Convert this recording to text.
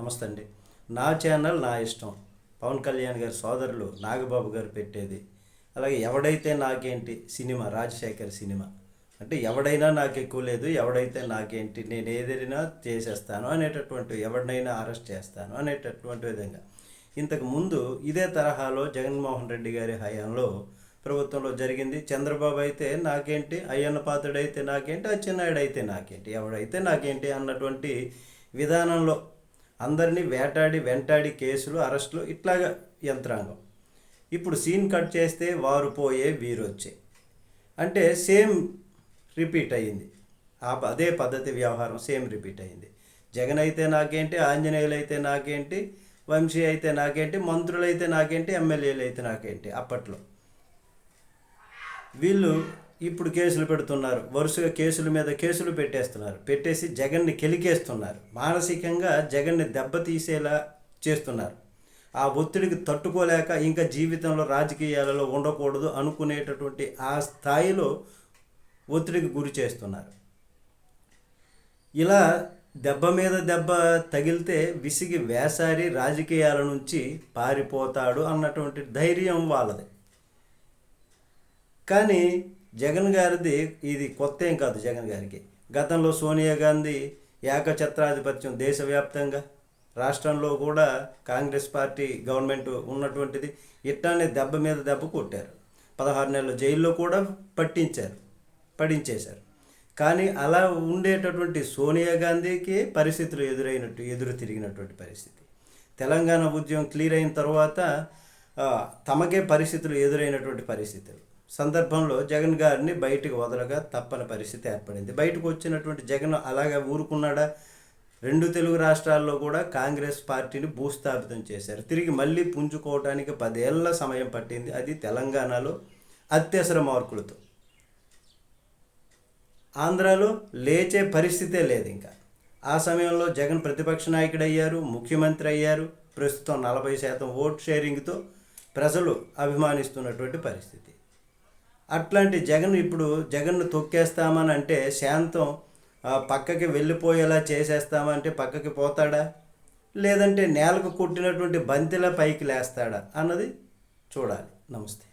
నమస్తే అండి. నా ఛానల్ నా ఇష్టం. పవన్ కళ్యాణ్ గారి సోదరులు నాగబాబు గారు పెట్టేది. అలాగే ఎవడైతే నాకేంటి సినిమా రాజశేఖర్ సినిమా అంటే ఎవడైనా నాకు ఎక్కువ లేదు ఎవడైతే నాకేంటి నేను ఏదైనా చేసేస్తాను అనేటటువంటి ఎవరినైనా అరెస్ట్ చేస్తాను అనేటటువంటి విధంగా. ఇంతకు ముందు ఇదే తరహాలో జగన్మోహన్ రెడ్డి గారి హయాంలో ప్రభుత్వంలో జరిగింది. చంద్రబాబు అయితే నాకేంటి అయ్యన్న పాత్రుడైతే నాకేంటి అచ్చెన్నాయుడు అయితే నాకేంటి ఎవడైతే నాకేంటి అన్నటువంటి విధానంలో అందరినీ వేటాడి వెంటాడి కేసులు అరెస్టులు ఇట్లాగా యంత్రాంగం. ఇప్పుడు సీన్ కట్ చేస్తే వారు పోయే వీరు వచ్చే అంటే సేమ్ రిపీట్ అయ్యింది. ఆ ప- అదే పద్ధతి వ్యవహారం సేమ్ రిపీట్ అయ్యింది. జగన్ అయితే నాకేంటి ఆంజనేయులు అయితే నాకేంటి వంశీ అయితే నాకేంటి మంత్రులు అయితే నాకేంటి ఎమ్మెల్యేలు అయితే నాకేంటి అప్పట్లో. వీళ్ళు ఇప్పుడు కేసులు పెడుతున్నారు. వరుసగా కేసుల మీద కేసులు పెట్టేస్తున్నారు. పెట్టేసి జగన్ని కెలికేస్తున్నారు. మానసికంగా జగన్ని దెబ్బతీసేలా చేస్తున్నారు. ఆ ఒత్తిడికి తట్టుకోలేక ఇంకా జీవితంలో రాజకీయాలలో ఉండకూడదు అనుకునేటటువంటి ఆ స్థాయిలో ఒత్తిడికి గురి చేస్తున్నారు. ఇలా దెబ్బ మీద దెబ్బ తగిలితే విసిగి వేసారి రాజకీయాల నుంచి పారిపోతాడు అన్నటువంటి ధైర్యం వాళ్ళది. కానీ జగన్ గారిది ఇది కొత్త ఏం కాదు జగన్ గారికి. గతంలో సోనియా గాంధీ ఏకఛత్రాధిపత్యం దేశవ్యాప్తంగా రాష్ట్రంలో కూడా కాంగ్రెస్ పార్టీ గవర్నమెంట్ ఉన్నటువంటిది ఇట్లానే దెబ్బ మీద దెబ్బ కొట్టారు. పదహారు నెలల జైల్లో కూడా పట్టించారు పడించేశారు. కానీ అలా ఉండేటటువంటి సోనియా గాంధీకి పరిస్థితులు ఎదురైనట్టు ఎదురు తిరిగినటువంటి పరిస్థితి. తెలంగాణ ఉద్యమం క్లియర్ అయిన తర్వాత తమకే పరిస్థితులు ఎదురైనటువంటి పరిస్థితులు. సందర్భంలో జగన్ గారిని బయటకు వదలగా తప్పని పరిస్థితి ఏర్పడింది. బయటకు వచ్చినటువంటి జగన్ అలాగే ఊరుకున్నాడా? రెండు తెలుగు రాష్ట్రాల్లో కూడా కాంగ్రెస్ పార్టీని భూస్థాపితం చేశారు. తిరిగి మళ్ళీ పుంజుకోవడానికి పదేళ్ళ సమయం పట్టింది అది తెలంగాణలో అత్యవసర మార్కులతో. ఆంధ్రాలో లేచే పరిస్థితే లేదు ఇంకా. ఆ సమయంలో జగన్ ప్రతిపక్ష నాయకుడు అయ్యారు ముఖ్యమంత్రి అయ్యారు. ప్రస్తుతం నలభై శాతం ఓట్ షేరింగ్తో ప్రజలు అభిమానిస్తున్నటువంటి పరిస్థితి. అట్లాంటి జగన్ ఇప్పుడు జగన్ను తొక్కేస్తామని అంటే శాంతం పక్కకి వెళ్ళిపోయేలా చేసేస్తామంటే పక్కకి పోతాడా? లేదంటే నేలకు కొట్టినటువంటి బంతిలా పైకి లేస్తాడా అన్నది చూడాలి. నమస్తే.